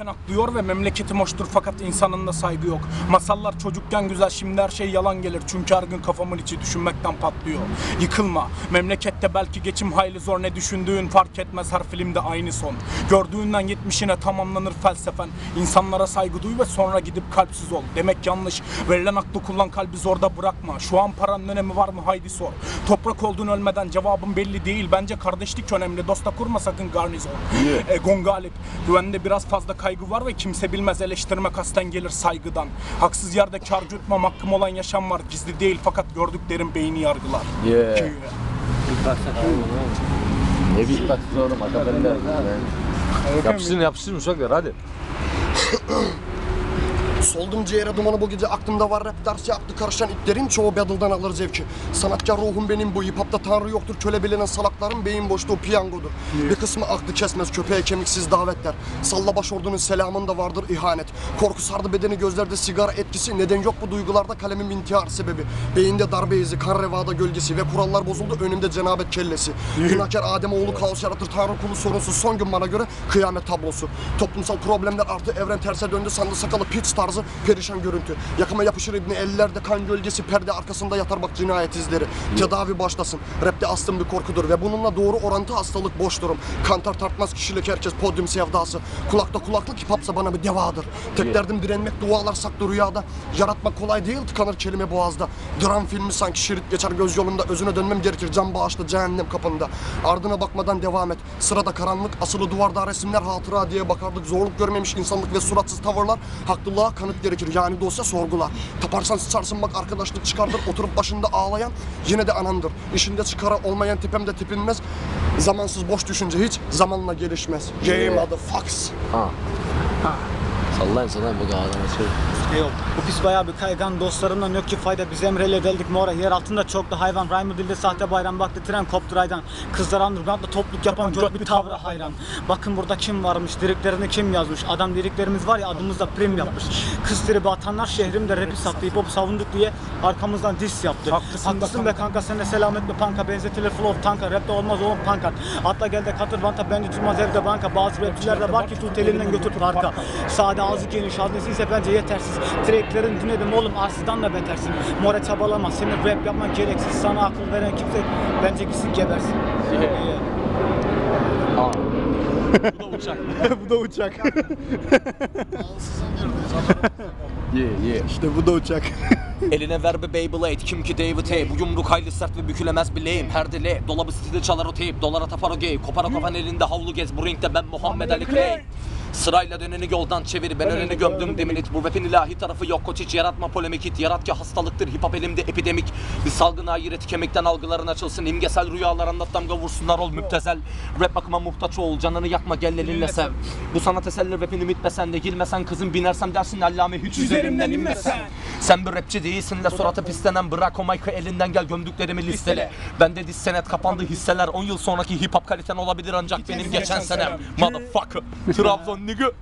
Erken atlıyor ve memleketim hoştur fakat insanında saygı yok. Masallar çocukken güzel şimdi her şey yalan gelir. Çünkü her gün kafamın içi düşünmekten patlıyor. Yıkılma. Memlekette belki geçim hayli zor ne düşündüğün fark etmez her filmde aynı son. Gördüğünden yetmişine tamamlanır felsefen. İnsanlara saygı duy ve sonra gidip kalpsiz ol. Demek yanlış. Verilen aklı kullan kalbi zorda bırakma. Şu an paranın önemi var mı haydi sor. Toprak olduğun ölmeden cevabın belli değil. Bence kardeşlik önemli. Dosta kurma sakın garnizon. Egon galip. Güvende biraz fazla kaygı var ve kimse bilmez eleştirme kasten gelir saygıdan. Haksız yerde kar gütmem hakkım olan yaşam var. Gizli değil fakat gördüklerim beyni yargılar. Yeah. Ki- Ne bir oğlum akabinde. Yapıştırın yapıştırın uşaklar hadi. Soldum ciğere dumanı bu gece aklımda var. Rap dersi yaptı karışan itlerin çoğu battle'dan alır zevki. Sanatkar ruhum benim bu hip hopta tanrı yoktur. Köle bilenen salakların beyin boşluğu piyangodur. Bir kısmı aklı kesmez köpeğe kemiksiz davetler. Salla başordunun selamında vardır ihanet. Korku sardı bedeni gözlerde sigara etkisi. Neden yok bu duygularda kalemin intihar sebebi? Beyinde darbe izi kan revada gölgesi Ve kurallar bozuldu önümde cenabet kellesi. Günahkar Ademoğlu kaos yaratır tanrı kulu sorunsuz Son gün bana göre kıyamet tablosu. Toplumsal problemler artı evren terse döndü sandı sakalı piç tarzı perişan görüntü. Yakama yapışır ibni ellerde kan gölgesi perde arkasında yatar bak cinayet izleri. Tedavi başlasın. Rapte aslım bir korkudur ve bununla doğru orantı hastalık boş durum. Kantar tartmaz kişilik herkes podyum sevdası. Kulakta kulaklık hip hopsa bana bir devadır. Tek derdim direnmek dualar saklı rüyada. Yaratmak kolay değil tıkanır kelime boğazda. Dram filmi sanki şerit geçer göz yolunda. Özüne dönmem gerekir can bağışlı cehennem kapında. Ardına bakmadan devam et. Sırada karanlık asılı duvarda resimler hatıra diye bakardık. Zorluk görmemiş insanlık ve suratsız tavırlar. Haklılığa kanıt gerekir. Yani dosya sorgular. Taparsan sıçarsın bak arkadaşlık çıkardır. Oturup başında ağlayan yine de anandır. İşinde çıkara olmayan tepemde tepinmez Zamansız boş düşünce hiç zamanla gelişmez. Game motherfuckers Ha. Sallayın sallayın bu adamı söyle. Yok. Bu pis bayağı bir kaygan dostlarımdan yok ki fayda Biz emreyle deldik mora. Yer altında çok da hayvan Rhyme dilde sahte bayram baktı tren koptu raydan. Kızlar undergroundla topluk yapan gök bir tavra hayran. Bakın burada kim varmış liriklerini kim yazmış? Adam liriklerimiz var ya adımızda prim yapmış. Kız tribi atanlar şehrimde rapi sattı Hip hop savunduk diye arkamızdan diss yaptı. Haklısın be Haklısın be kanka. sen de selamet be panka Benzetilir flow tanka. Rapte olmaz oğlum pankart Atla gel de katır banta bence tutmaz evde banka. Bazı rapçiler de var ki tut elinden götür parka. Sade ağzı geniş haznesi ise bence yetersiz. Tracklerin dinledim oğlum arsızdan da betersin. More çabalama senin rap yapman gereksiz. Sana akıl veren kimse bence gitsin gebersin. Ha. Bu da uçak. Yeah yeah. işte bu da uçak. Eline ver be Beyblade Kim ki David Hey Bu yumruk hayli sert ve bükülemez bileğim Her dile Dolabı stilde çalar o teyp Dolara tapar o gay Kopar o kafan elinde havlu gez. Bu ringde ben Muhammed Ali Clay Sırayla döneni yoldan çevir Ben önünü gömdüm deminit Bu rapin ilahi tarafı yok koç hiç yaratma polemik hit Yarat ki hastalıktır hip hop elimde epidemik. Bir salgın hayret kemikten algıların açılsın imgesel rüyalar anlat damga vursunlar ol müptezel. Rap bakıma muhtaç ol canını yakma gel elinle sev. Bu sanat eserleri rapini mitmesen de girmesen kızım binersem dersin allame hiç üzerimden inmesen. Sen bir rapçi değilsin de suratı pislenen Bırak o mic'ı elinden gel gömdüklerimi listele. Bende diz senet kapandı hisseler 10 yıl sonraki hip hop kaliten olabilir ancak benim geçen senem. Motherfucker. Trabzon ぬぐ